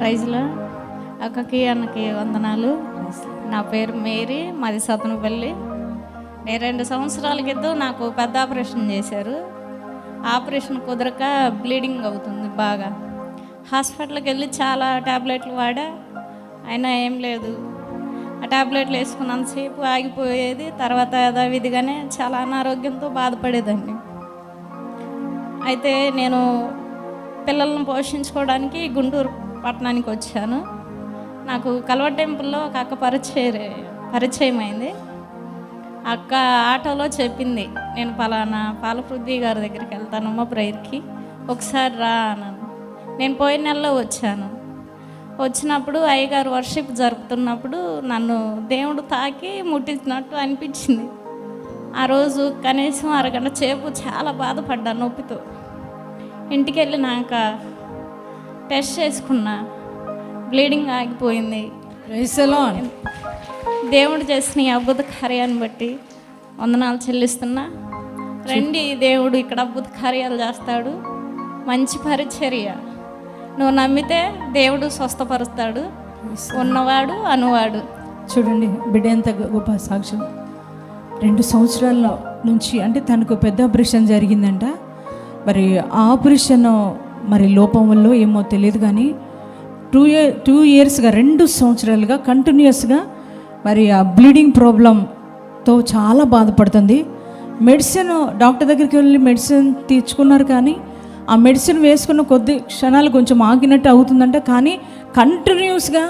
ప్రైజ్లో అక్కకి అన్నకి వందనాలు. నా పేరు మేరీ మాది సతనపల్లి. నేను రెండు సంవత్సరాల క్రితం నాకు పెద్ద ఆపరేషన్ చేశారు. ఆపరేషన్ కుదరక బ్లీడింగ్ అవుతుంది బాగా. హాస్పిటల్కి వెళ్ళి చాలా ట్యాబ్లెట్లు వాడా. అయినా ఏం లేదు. ఆ ట్యాబ్లెట్లు వేసుకున్నంతసేపు ఆగిపోయేది. తర్వాత యథావిధిగానే చాలా అనారోగ్యంతో బాధపడేదండి అయితే నేను పిల్లలను పోషించుకోవడానికి గుంటూరు పట్టణానికి వచ్చాను. నాకు కల్వ టెంపుల్లో ఒక అక్క పరిచయ పరిచయం అయింది అక్క ఆటోలో చెప్పింది నేను పలానా పాలపృథ్వీ గారి దగ్గరికి వెళ్తానమ్మా ప్రేయర్కి. ఒకసారి రా అన్నాను. నేను పోయిన నెలలో వచ్చాను. వచ్చినప్పుడు అయ్యగారు వర్షిప్ జరుపుతున్నప్పుడు నన్ను దేవుడు తాకి ముట్టించినట్టు అనిపించింది. ఆ రోజు కనీసం అరగంట సేపు చాలా బాధపడ్డాను నొప్పితో. ఇంటికి వెళ్ళినాక టెస్ట్ చేసుకున్నా. బ్లీడింగ్ ఆగిపోయింది. దేవుడు చేసిన ఈ అద్భుత కార్యాన్ని బట్టి వందనాలు చెల్లిస్తున్నా. రండి దేవుడు ఇక్కడ అద్భుత కార్యాలు చేస్తాడు. మంచి పరిచర్య. నువ్వు నమ్మితే దేవుడు స్వస్థపరుస్తాడు. ఉన్నవాడు అనువాడు. చూడండి బిడ్డ ఎంత గొప్ప సాక్ష్యం. రెండు సంవత్సరాల నుంచి అంటే తనకు పెద్ద ఆపరేషన్ జరిగిందంట. మరి ఆ ఆపరేషన్ మరి లోపం వల్ల ఏమో తెలియదు కానీ టూ ఇయర్ టూ ఇయర్స్గా రెండు సంవత్సరాలుగా కంటిన్యూస్గా మరి ఆ బ్లీడింగ్ ప్రాబ్లంతో చాలా బాధపడుతుంది. మెడిసిన్ డాక్టర్ దగ్గరికి వెళ్ళి మెడిసిన్ తీర్చుకున్నారు కానీ ఆ మెడిసిన్ వేసుకున్న కొద్ది క్షణాలు కొంచెం ఆగినట్టు అవుతుందంట కానీ కంటిన్యూస్గా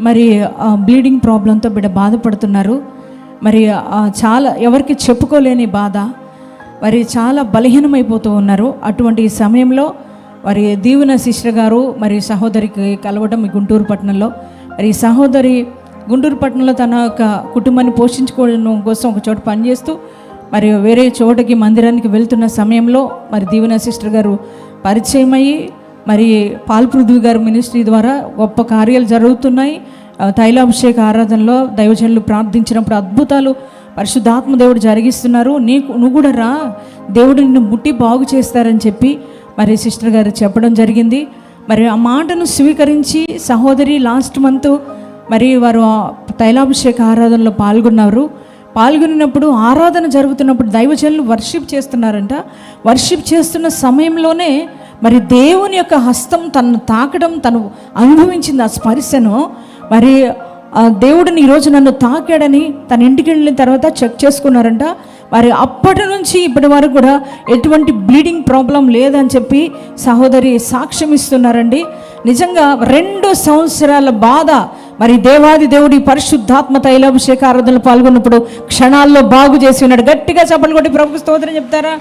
మరి బ్లీడింగ్ ప్రాబ్లంతో బిడ్డ బాధపడుతున్నారు. మరి చాలా ఎవరికి చెప్పుకోలేని బాధ. మరి చాలా బలహీనమైపోతూ ఉన్నారు. అటువంటి సమయంలో మరి దీవెన శిష్య గారు మరి సహోదరికి కలవడం ఈ గుంటూరు పట్టణంలో. మరి ఈ సహోదరి గుంటూరు పట్టణంలో తన యొక్క కుటుంబాన్ని పోషించుకోవడం కోసం ఒక చోట పనిచేస్తూ మరి వేరే చోటకి మందిరానికి వెళ్తున్న సమయంలో మరి దీవెన సిస్టర్ గారు పరిచయం అయ్యి మరి పాల్పృథ్వీ గారు మినిస్ట్రీ ద్వారా గొప్ప కార్యాలు జరుగుతున్నాయి. తైలాభిషేక ఆరాధనలో దైవజనులు ప్రార్థించినప్పుడు అద్భుతాలు పరిశుద్ధాత్మ దేవుడు జరిగిస్తున్నారు. నీకు నువ్వు కూడా రా. దేవుడు నిన్ను ముట్టి బాగు చేస్తారని చెప్పి మరి సిస్టర్ గారు చెప్పడం జరిగింది. మరి ఆ మాటను స్వీకరించి సహోదరి లాస్ట్ మంత్ మరి వారు తైలాభిషేక ఆరాధనలో పాల్గొన్నారు. పాల్గొనినప్పుడు ఆరాధన జరుగుతున్నప్పుడు దైవజనులు వర్షిప్ చేస్తున్నారంట. వర్షిప్ చేస్తున్న సమయంలోనే మరి దేవుని యొక్క హస్తం తను తాకడం తను అనుభవించింది ఆ స్పర్శను. మరి ఆ దేవుడిని ఈరోజు నన్ను తాకాడని తన ఇంటికి వెళ్ళిన తర్వాత చెక్ చేసుకున్నారంట. మరి అప్పటి నుంచి ఇప్పటి వరకు కూడా ఎటువంటి బ్లీడింగ్ ప్రాబ్లం లేదని చెప్పి సహోదరి సాక్ష్యం ఇస్తున్నారండి. నిజంగా రెండు సంవత్సరాల బాధ మరి దేవాది దేవుడి పరిశుద్ధాత్మ తైలాభిషేక ఆరాధనలు పాల్గొన్నప్పుడు క్షణాల్లో బాగు చేసి ఉన్నాడు. గట్టిగా చప్పలు కొట్టి ప్రభుత్వ స్తోత్రం చెప్తారా?